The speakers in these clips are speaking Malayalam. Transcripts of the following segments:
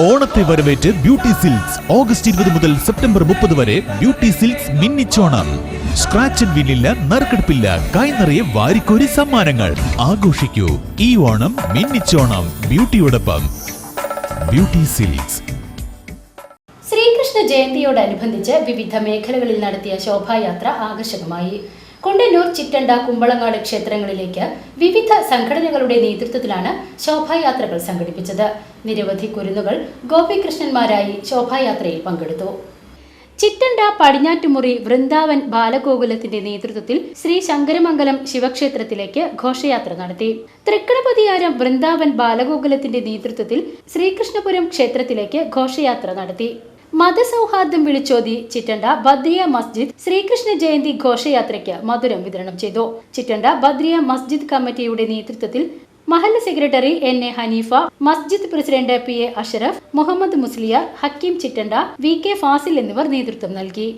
ഓണത്തെ വരവേറ്റ് ബ്യൂട്ടി സിൽക്സ്. ഓഗസ്റ്റ് ഇരുപത് മുതൽ സെപ്റ്റംബർ മുപ്പത് വരെ ബ്യൂട്ടി സിൽക്സ് മിന്നിച്ചോണം. സ്ക്രാച്ച് ആൻഡ് വിന്നില്ല നറുക്കെടുപ്പില്ല. കൈനിറയെ വാരിക്കോരി സമ്മാനങ്ങൾ. ആഘോഷിക്കൂ. ഈ ഓണം മിന്നിച്ചോണം. ബ്യൂട്ടിയോടൊപ്പം. Beauty silks. ശ്രീകൃഷ്ണ ജയന്തിയോടനുബന്ധിച്ച് വിവിധ മേഖലകളിൽ നടത്തിയ ശോഭായാത്ര ആകർഷകമായി. കുണ്ടന്നൂർ ചിറ്റണ്ട കുമ്പളങ്ങാട് ക്ഷേത്രങ്ങളിലേക്ക് വിവിധ സംഘടനകളുടെ നേതൃത്വത്തിലാണ് ശോഭായാത്രകൾ സംഘടിപ്പിച്ചത്. നിരവധി കുരുന്നുകൾ ഗോപികൃഷ്ണന്മാരായി ശോഭായാത്രയിൽ പങ്കെടുത്തു. ചിറ്റണ്ട പടിഞ്ഞാറ്റുമുറി വൃന്ദാവൻ ബാലഗോകുലത്തിന്റെ നേതൃത്വത്തിൽ ശ്രീ ശങ്കരമംഗലം ശിവക്ഷേത്രത്തിലേക്ക് ഘോഷയാത്ര നടത്തി. തൃക്കണപതിയാരം വൃന്ദാവൻ ബാലഗോകുലത്തിന്റെ നേതൃത്വത്തിൽ ശ്രീകൃഷ്ണപുരം ക്ഷേത്രത്തിലേക്ക് ഘോഷയാത്ര നടത്തി. മതസൗഹാർദ്ദം വിളിച്ചോതി ചിറ്റണ്ട ബദ്രിയ മസ്ജിദ് ശ്രീകൃഷ്ണ ജയന്തി ഘോഷയാത്രയ്ക്ക് മധുരം വിതരണം ചെയ്തു. ചിറ്റണ്ട ബദ്രിയ മസ്ജിദ് കമ്മിറ്റിയുടെ നേതൃത്വത്തിൽ മഹല്ല secretary N A Haneefa Masjid president P A Ashraf Muhammad മുസ്ലിയ Hakeem Chittanda V K Fasil എന്നിവർ നേതൃത്വം നൽകി.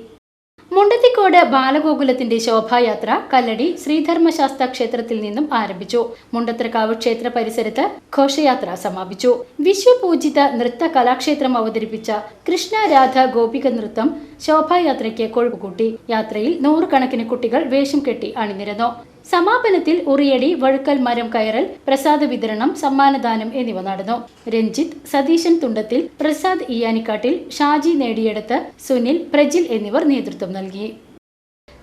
മുണ്ടത്തിക്കോട് ബാലഗോകുലത്തിന്റെ ശോഭായാത്ര കല്ലടി ശ്രീധർമ്മശാസ്ത്ര ക്ഷേത്രത്തിൽ നിന്നും ആരംഭിച്ചു. മുണ്ടത്രക്കാവ് ക്ഷേത്ര പരിസരത്ത് ഘോഷയാത്ര സമാപിച്ചു. വിശ്വപൂജിത നൃത്ത കലാക്ഷേത്രം അവതരിപ്പിച്ച കൃഷ്ണ രാധ ഗോപിക നൃത്തം ശോഭായാത്രയ്ക്ക് കൊഴുപ്പുകൂട്ടി യാത്രയിൽ നൂറുകണക്കിന് കുട്ടികൾ വേഷം കെട്ടി അണിനിരന്നു. സമാപനത്തിൽ ഉറിയടി വഴുക്കൽ മരം കയറൽ പ്രസാദ വിതരണം സമ്മാനദാനം എന്നിവ നടന്നു. രഞ്ജിത്ത് സതീശൻ തുണ്ടത്തിൽ പ്രസാദ് ഇയാനിക്കാട്ടിൽ ഷാജി നേടിയെടുത്ത് സുനിൽ പ്രജിൽ എന്നിവർ നേതൃത്വം നൽകി.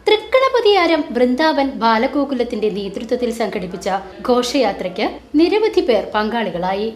തൃക്കണപതിയാരം വൃന്ദാവൻ ബാലഗോകുലത്തിന്റെ നേതൃത്വത്തിൽ സംഘടിപ്പിച്ച ഘോഷയാത്രയ്ക്ക് നിരവധി പേർ പങ്കാളികളായി.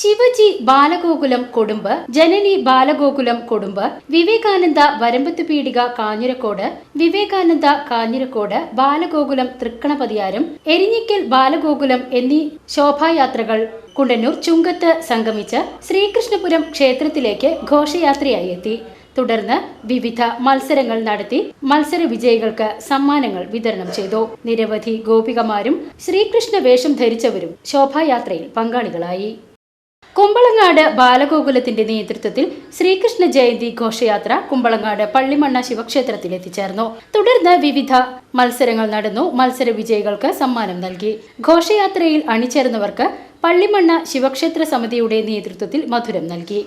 ശിവജി ബാലഗോകുലം കൊടുമ്പ് ജനനി ബാലഗോകുലം കൊടുമ്പ് വിവേകാനന്ദ വരമ്പത്ത് പീടിക കാഞ്ഞിരക്കോട് വിവേകാനന്ദ കാഞ്ഞിരക്കോട് ബാലഗോകുലം തൃക്കണപതിയാരം എരിഞ്ഞിക്കൽ ബാലഗോകുലം എന്നീ ശോഭായാത്രകൾ കുണ്ടന്നൂർ ചുങ്കത്ത് സംഗമിച്ച് ശ്രീകൃഷ്ണപുരം ക്ഷേത്രത്തിലേക്ക് ഘോഷയാത്രയായി എത്തി. തുടർന്ന് വിവിധ മത്സരങ്ങൾ നടത്തി മത്സര വിജയികൾക്ക് സമ്മാനങ്ങൾ വിതരണം ചെയ്തു. നിരവധി ഗോപികമാരും ശ്രീകൃഷ്ണ വേഷം ധരിച്ചവരും ശോഭായാത്രയിൽ പങ്കാളികളായി. കുമ്പളങ്ങാട് ബാലഗോകുലത്തിന്റെ നേതൃത്വത്തിൽ ശ്രീകൃഷ്ണ ജയന്തി ഘോഷയാത്ര കുമ്പളങ്ങാട് പള്ളിമണ്ണ ശിവക്ഷേത്രത്തിൽ എത്തിച്ചേർന്നു. തുടർന്ന് വിവിധ മത്സരങ്ങൾ നടന്നു. മത്സര വിജയികൾക്ക് സമ്മാനം നൽകി. ഘോഷയാത്രയിൽ അണിചേർന്നവർക്ക് പള്ളിമണ്ണ ശിവക്ഷേത്ര സമിതിയുടെ നേതൃത്വത്തിൽ മധുരം നൽകി.